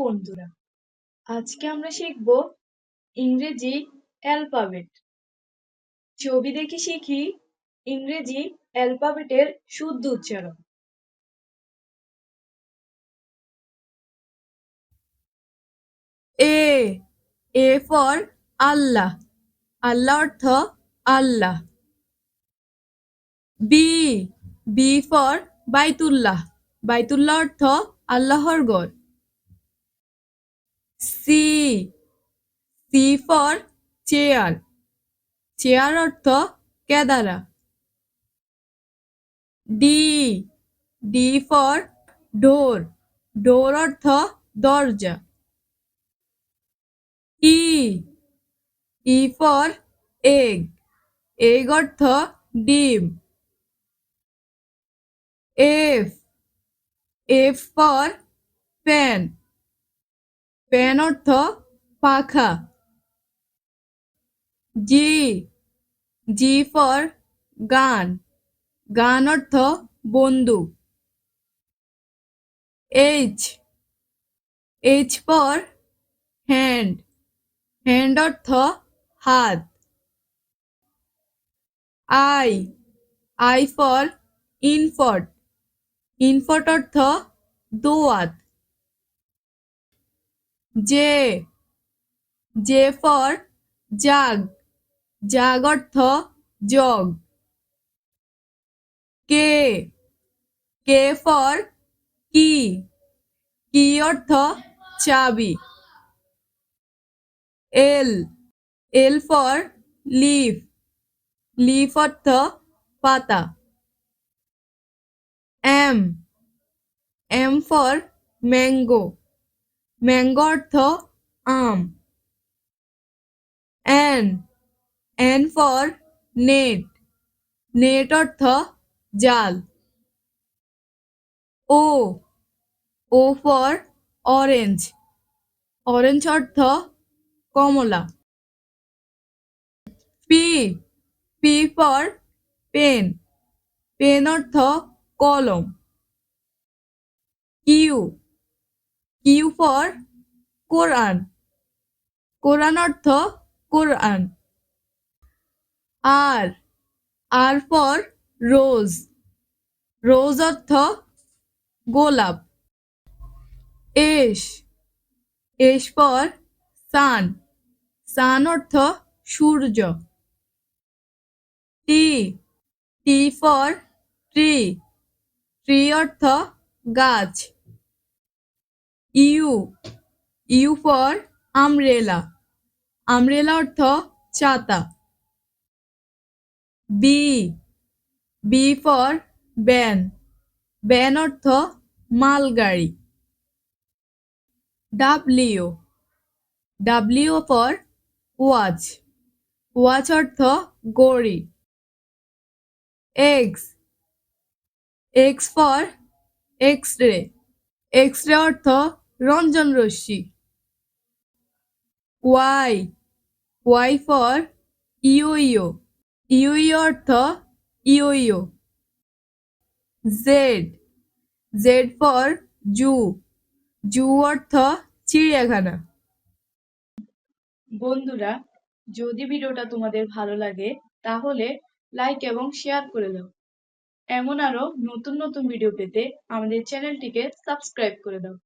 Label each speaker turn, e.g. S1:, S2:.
S1: বন্ধুরা। আজকে আমরা শিখব ইংরেজি অ্যালফাবেট। ছবি দেখে শিখি ইংরেজি অ্যালফাবেটের শুদ্ধ উচ্চারণ।
S2: এ এ ফর আল্লাহ। আল্লাহ অর্থ আল্লাহ। বি বি ফর বাইতুল্লাহ। বাইতুল্লাহ অর্থ আল্লাহর গড় C C for chair chair অর্থ কেদারা। D D for door door অর্থ দরজা। E E for egg egg অর্থ ডিম। F F for fan fan অর্থ পাখা G G for gun gun অর্থ বন্দুক H H for hand hand অর্থ হাত I I for inkpot inkpot অর্থ দোয়াত J J for jug jug অর্থ jug K K for key key অর্থ চাবি? L L for leaf leaf অর্থ পাতা। M M for mango mango অর্থ আম। N N for net net অর্থ জাল। O O for orange orange অর্থ কমলা। P P for pen pen অর্থ কলম। Q Q for Quran. কোরআন অর্থ কোরআন। R R for rose. Rose অর্থ গোলাপ। S S for sun. Sun অর্থ সূর্য। T T for tree. Tree অর্থ গাছ। U U for umbrella. Umbrella অর্থ ছাতা V V for van. Van অর্থ মালগাড়ি। W W for watch. Watch অর্থ গড়ি। X X for X ray. X ray অর্থ রঞ্জন রশ্মি। ওয়াই ওয়াই ফর ইউ ইউ ইউ ইউ অর্থ ইউ you Z Z for zoo. Zoo অর্থ চিড়িয়াখানা।
S1: বন্ধুরা, যদি ভিডিওটা তোমাদের ভালো লাগে, তাহলে লাইক এবং শেয়ার করে দাও। এমন আরও নতুন নতুন ভিডিও পেতে আমাদের চ্যানেলটিকে সাবস্ক্রাইব করে দাও।